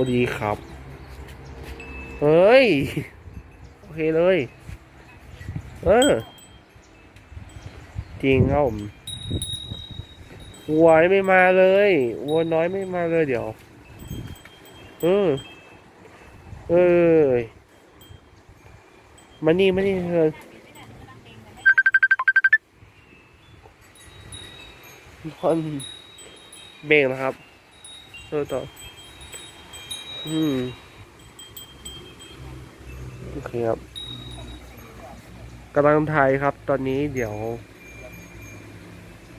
วัสดีครับ เฮ้ย โอเคเลย เออ จริงครับผมวัวไม่มาเลยวัวน้อยไม่มาเลยเดี๋ยว เออ เออมานี่มานี่เธอคนเบรกนะครับเออต่อ อืมโอเคครับกำลังถ่ายครับ ตอนนี้เดี๋ยว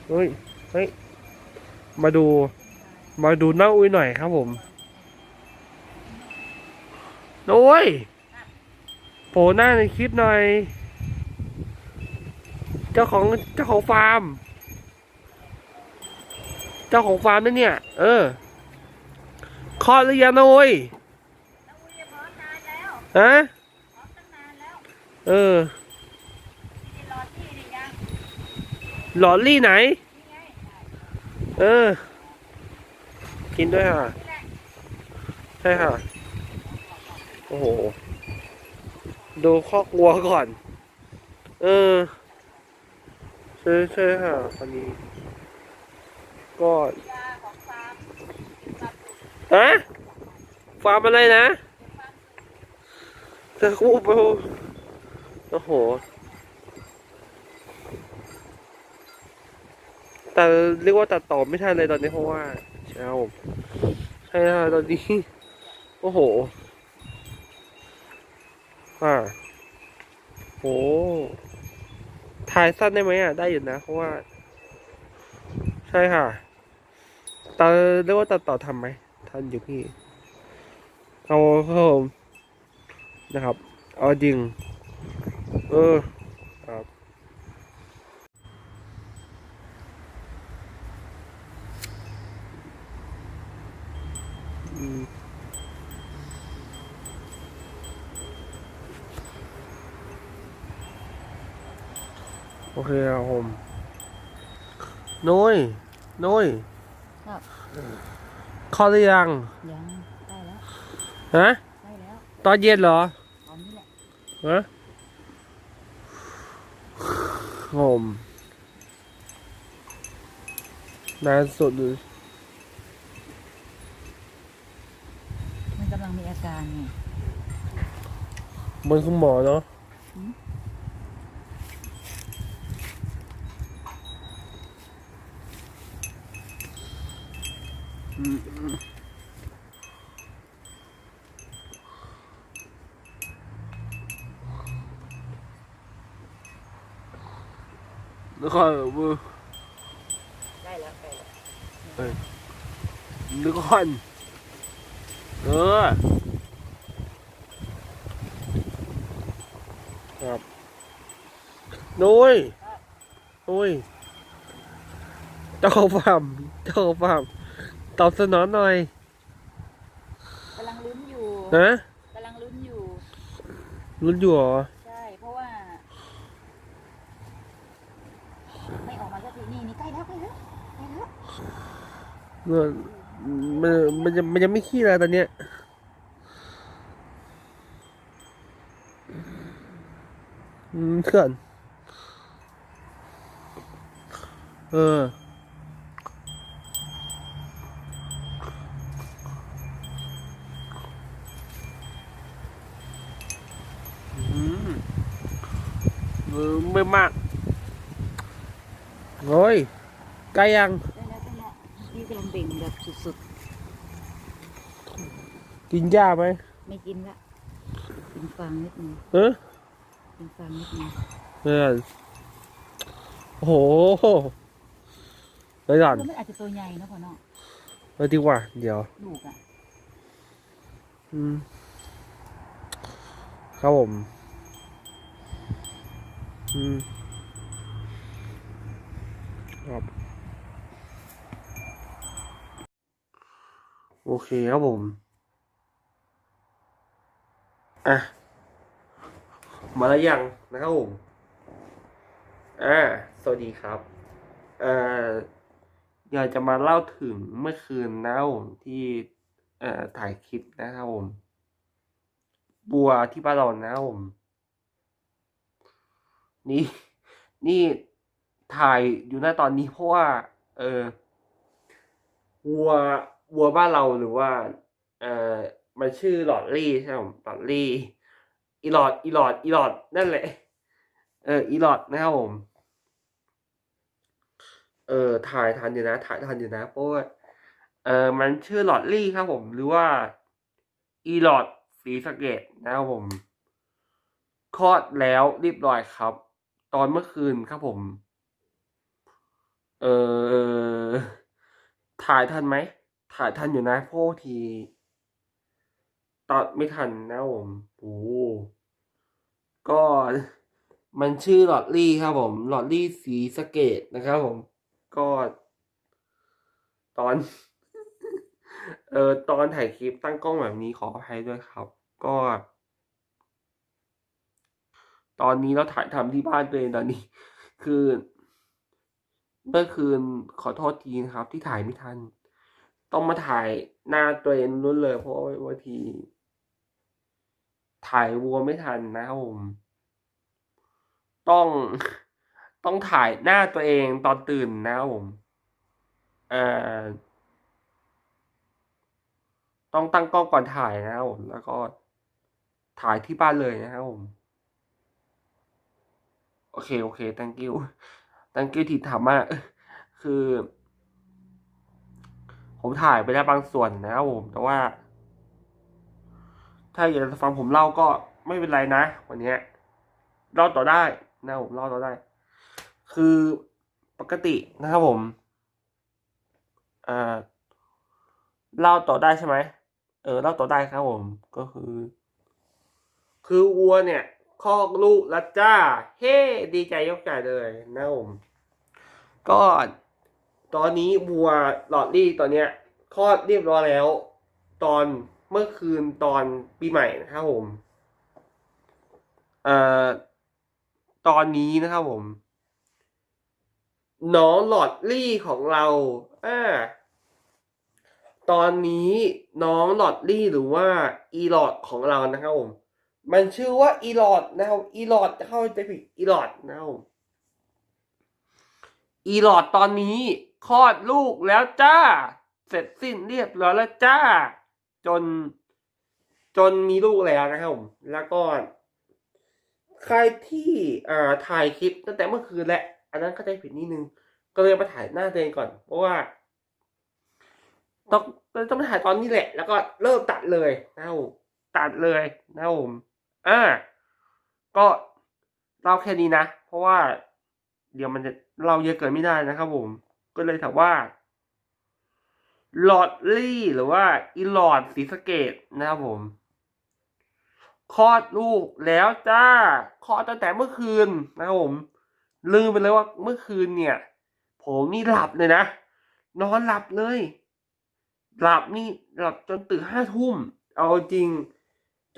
เฮ้ยเฮ้ยมาดู มาดูน้าอุ้ยหน่อยครับผมน้าอุ้ยโผล่หน้าในคลิปหน่อย เจ้าของเจ้าของฟาร์ม เจ้าของฟาร์มนั่นเนี่ย เออ คลอดหรือยังน้าอุ้ยฮะเออหลอดลี่ไหน เออ กินด้วยค่ะ ใช่ค่ะ โอ้โห ดูคอกวัวก่อน เออใช่ใช่ค่ะคนนี้ ก็ ฮะฟาร์มอะไรนะเธอคู่ไปโอ้โหแต่เรียกว่าตัดต่อไม่ทันเลยตอนนี้เพราะว่าเช้าใช่ค่ะตอนนี้ โอ้โหอ่าโหถ่ายสั้นได้ไหมอะ ได้อยู่นะ เพราะว่า ใช่ค่ะแตาเรียกว่าตัดต่อทำไหม ทันอยู่พี่เอาครับผมนะครับ เอาจริง เออครับโอเคครับผมนุ้ยนุ้ยครับ เข้าหรือยังยังได้แล้วฮะได้แล้วตอนเย็นเหรอตอนนี้แหละฮะผมนานสุดเลยมันกำลังมีอาการไงเหมือนคุณหมอเนาะ อืมอืมแล้วก็มือได้แล้วได้แล้วนึกก่อนเออครับนุ้ยนุ้ยเจ้าฟาร์มเจ้าฟาร์ม ตอบสนองหน่อยกำลังลุ้นอยู่นะกำลังลุ้นอยู่รุ้นอยู่เหรอใช่เพราะว่า ไม่ออกมาสักทีนี่นี่ใกล้แล้วใกล้แล้วใกล้แล้วมันมันมันยังมันยังไม่ขี้เลยตอนเนี้ยอืมเขื่อนเอออืม เออไม่มากโอ้ยใกล้ยังได้แล้วได้แล้วนี่กำลังเบ่งแบบสุดกินหญ้าไหมๆ ไม่กินละกินฟางนิดนึงเออกินฟางนิดนึงเพื่อนโอ้โหไปก่อนแล้วมันอาจจะตัวใหญ่นะพ่อเนาะไปดีกว่า เดี๋ยว ลูกอะอืมครับผม อืมครับโอเคครับผม อะ มาแล้วยังนะครับผม อ่า สวัสดีครับ เอ่อ อยากจะมาเล่าถึงเมื่อคืนนะครับผมที่ เอ่อ ถ่ายคลิปนะครับผม บัวที่บ้านเรานะครับผม นี่นี่ถ่ายอยู่หน้าตอนนี้เพราะว่า เออวัววัวบ้านเราหรือว่า เออมันชื่อหลอดลี่ใช่ไหมหลอดลี่อีหลอดอีหลอดอีหลอดนั่นแหละ เอออีหลอดนะครับผม เออถ่ายทันอยู่นะ ถ่ายทันอยู่นะเพราะว่าเออมันชื่อหลอดลี่ครับผม หรือว่าอีหลอดสีสเกตนะครับผมคลอดแล้วเรียบร้อยครับ ตอนเมื่อคืนครับผม เออถ่ายทันไหม ถ่ายทันอยู่นะเพราะว่าทีตัดไม่ทันนะผมโอ้ก็มันชื่อหลอดลี่ครับผม หลอดลี่สีสเกตนะครับผม ก็ตอน เออตอนถ่ายคลิปตั้งกล้องแบบนี้ขออภัยด้วยครับ ก็ ตอนนี้เราถ่ายทำที่บ้านตัวเองตอนนี้ คือเมื่อคืนขอโทษทีนะครับ ที่ถ่ายไม่ทัน ต้องมาถ่ายหน้าตัวเองรุ่นเลย เพราะว่าบางที ถ่ายวัวไม่ทันนะครับผม ต้องต้องถ่ายหน้าตัวเองตอนตื่นนะครับผมอ่อต้องตั้งกล้องก่อนถ่ายนะครับผมแล้วก็ถ่ายที่บ้านเลยนะครับผม โอเค โอเค thank you thank you ที่ถามมาคือ ผมถ่ายไปแล้บางส่วนนะครับผม แต่ว่า ถ้าอยากจะฟังผมเล่าก็ไม่เป็นไรนะ วันนี้เล่าต่อได้นะผมเล่าต่อได้ คือปกตินะครับผมอ่าเล่าต่อได้ใช่ไหมเออเล่าต่อได้ครับผม ก็คือ คือวัวเนี่ย คลอกลูกล้วจ้า เฮ้ ดีใจยกใหญ่เลยนะผมก็ตอนนี้วัวหลอดลี่ตอนเนี้ยคลอดเรียบร้อยแล้ว ตอนเมื่อคืนตอนปีใหม่นะครับผมเอ่อตอนนี้นะครับผม น้องหลอดลี่ของเราอ่าตอนนี้น้องหลอดลี่หรือว่าอีหลอดของเรานะครับผม มันชื่อว่าอีลอดนะครับอีลอดเข้าใจผิดอีลอดนะครับอีลอดตอนนี้คลอดลูกแล้วจ้า เสร็จสิ้นเรียบร้อยแล้วจ้า จน จนมีลูกแล้วนะครับผมแล้วก็ ใครที่อ่าถ่ายคลิปตั้งแต่เมื่อคืนแหละอันนั้นเข้าใจผิดนิดนึง ก็เลยมาถ่ายหน้าตัวเองก่อน เพราะว่าต้องต้องถ่ายตอนนี้แหละ แล้วก็เริ่มตัดเลยนะครับตัดเลยนะครับผม อ่าก็เล่าแค่นี้นะ เพราะว่าเดี๋ยวมันจะเราเยอะเกินไม่ได้นะครับผม ก็เลยถามว่าหลอดลี่หรือว่าอีหลอดสีสเกตนะครับผมคลอดลูกแล้วจ้าคลอดตั้งแต่เมื่อคืนนะครับผม ลืมไปเลยว่าเมื่อคืนเนี่ย ผมนี่หลับเลยนะ นอนหลับเลย หลับนี่หลับจนตื่นห้าทุ่ม เอาจริง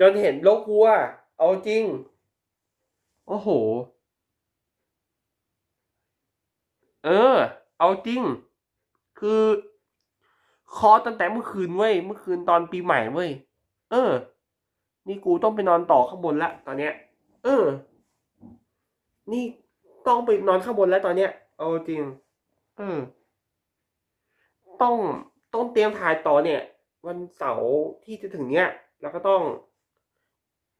นเห็นโลกวัว เอาจริง โอ้โห เออ เอาจริง คือคอตั้งแต่เมื่อคืนเว้ย เมื่อคืนตอนปีใหม่เว้ย เออ นี่กูต้องไปนอนต่อข้างบนละตอนเนี้ย เออ นี่ต้องไปนอนข้างบนแล้วตอนเนี้ย เอาจริง เออ ต้องต้องเตรียมถ่ายต่อเนี่ย วันเสาร์ที่จะถึงเนี้ย แล้วก็ต้อง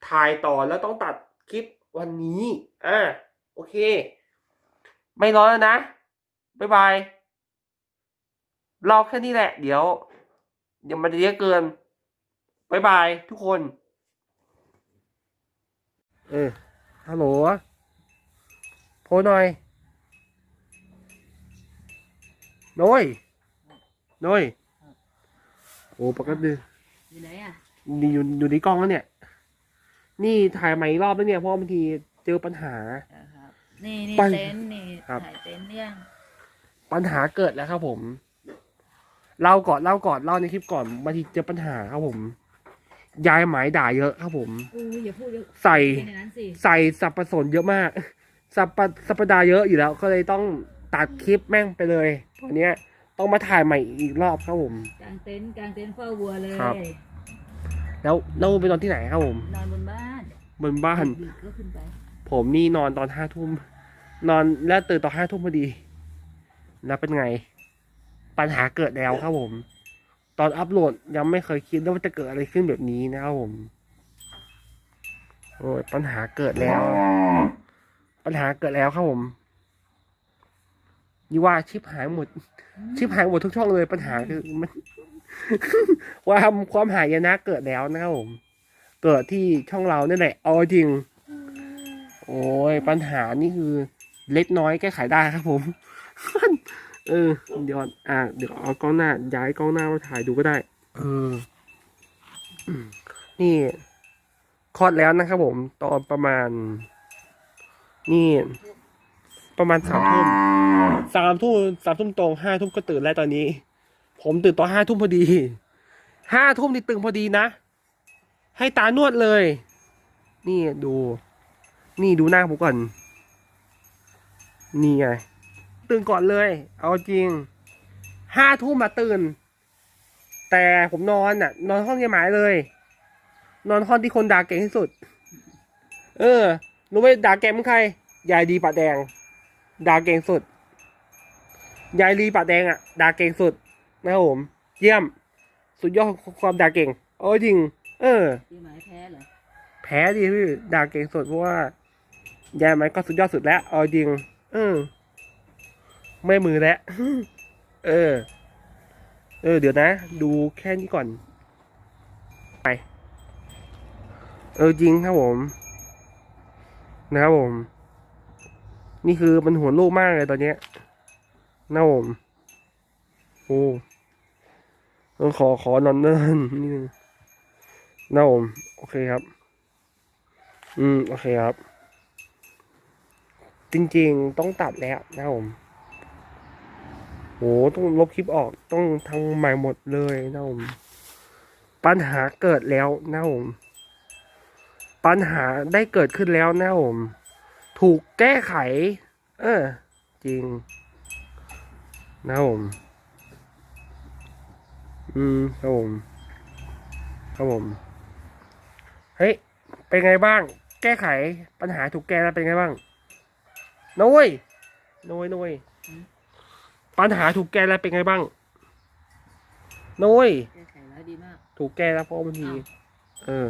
ถ่ายต่อแล้วต้องตัดคลิปวันนี้ อ่า โอเค ไม่ร้อนแล้วนะ บ๊ายบายเราแค่นี้แหละ เดี๋ยว เดี๋ยวมันจะเยอะเกิน บ๊ายบายทุกคน เออ ฮัลโหลโทรหน่อย น้อย น้อย โอ้ปกติอยู่ไหนอะ นี่อยู่อยู่ในกล้องแล้วเนี่ย นี่ถ่ายใหม่อีกรอบแล้วเนี่ยเพราะบางทีเจอปัญหาครับ นี่นี่ไปเต็นท์นี่ครับ ถ่ายเต็นท์เนี่ยงปัญหาเกิดแล้วครับผม เล่าก่อนเล่าก่อนเล่าในคลิปก่อนบางทีเจอปัญหาครับผม ยายหมายด่าเยอะครับผม อู้อย่าพูดเยอะใส่ เป็นอย่างนั้นสิใส่สับประสนเยอะมาก สับปะสัปดาห์เยอะอยู่แล้ว ก็เลยต้องตัดคลิปแม่งไปเลยตอนเนี้ยต้องเอามาถ่ายใหม่อีกรอบครับผมกางเต็นท์กางเต็นท์เฝ้าวัวเลยครับ แล้วเราไปนอนที่ไหนครับผม นอนบนบ้านบนบ้าน ดึกๆก็ขึ้นไป ผมนี่นอนตอนห้าทุ่ม นอนแล้วตื่นตอนห้าทุ่มพอดี แล้วเป็นไง ปัญหาเกิดแล้วครับผม ตอนอัพโหลดยังไม่เคยคิดว่าจะเกิดอะไรขึ้นแบบนี้นะครับผมโอ้ยปัญหาเกิดแล้ว ปัญหาเกิดแล้วครับผมยี่ว่าชิปหายหมด ชิปหายหมดทุกช่องเลยปัญหาคือมันค วามความหายนะเกิดแล้วนะครับผม เกิดที่ช่องเราเนี่ยแหละเอาจริง โอ้ยปัญหานี่คือ เล็กน้อยแก้ไขได้ครับผม เออเดี๋ยวอะเดี๋ยวเอากล้องหน้า ย้ายกล้องหน้ามาถ่ายดูก็ได้ เอออืมนี่คลอดแล้วนะครับผม ตอนประมาณ นี่ ประมาณสามทุ่มสามทุ่มสามทุ่มตรงห้าทุ่มก็ตื่นแล้วตอนนี้ ผมตื่นตอนห้าทุ่มพอดีห้าทุ่มนี่ตื่นพอดีนะ ให้ตานวดเลย นี่ดู นี่ดูหน้าผมก่อน นี่ไงตื่นก่อนเลย เอาจริงห้าทุ่มมาตื่น แต่ผมนอนอะ นอนห้องยายหมายเลย นอนห้องที่คนด่าเก่งที่สุด เออรู้ไหมด่าเก่งเป็นใครยายดีปาแดงด่าเก่งสุดยายลีปาแดงอะด่าเก่งสุด นะครับผมเยี่ยม สุดยอดของความด่าเก่งเอาจริง เออพี่หมายแพ้เหรอแพ้ดิพี่ด่าเก่งสุดเพราะว่ายายมันก็สุดยอดสุดแล้วเอาจริง เออ ไม่มือแล้ว เออ เออ เดี๋ยวนะ ดูแค่นี้ก่อน ไป เออจริงครับผม นะครับผม นี่คือมันหัวลูกมากเลยตอนเนี้ยนะครับผม โอ้ เออขอขอนอนเนินนิดนึงนะผมโอเคครับ อืม โอเคครับ จริงๆต้องตัดแล้วนะผมโหต้องลบคลิปออกต้องทำใหม่หมดเลยนะผมปัญหาเกิดแล้วนะผมปัญหาได้เกิดขึ้นแล้วนะผมถูกแก้ไข เออ จริง นะผม อืมครับผมครับผม เฮ้ย เป็นไงบ้าง แก้ไขปัญหาถูกแก้แล้วเป็นไงบ้างนุ้ยนุ้ยนุ้ยปัญหาถูกแก้แล้วเป็นไงบ้างนุ้ยแก้ไขแล้วดีมาก ถูกแก้แล้วเพราะบางที เออ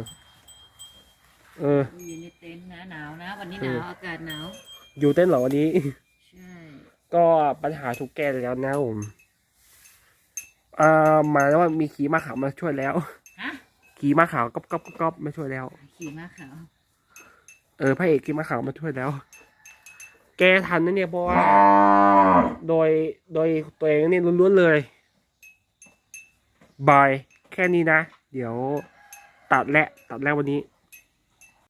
เออ อยู่ในเต็นท์นะหนาวนะ วันนี้เอหอนาวอากาศหนาว อยู่เต้นเหรอวันนี้ ใช่ ก็ปัญหาถูกแก้แล้วนะผม อ่าหมายแล้วว่ามีขี่ม้าขาวมาช่วยแล้ว ฮะขี่ม้าขาวก๊อบก๊อบก๊อบก๊อบมาช่วยแล้ว ขี่ม้าขาวเออพระเอกขี่ม้าขาวมาช่วยแล้ว แกทันนะเนี่ยเพราะว่าโดยโดยตัวเองเนี่ยล้วนๆเลยบายแค่นี้นะ เดี๋ยวตัดและตัดแล้ววันนี้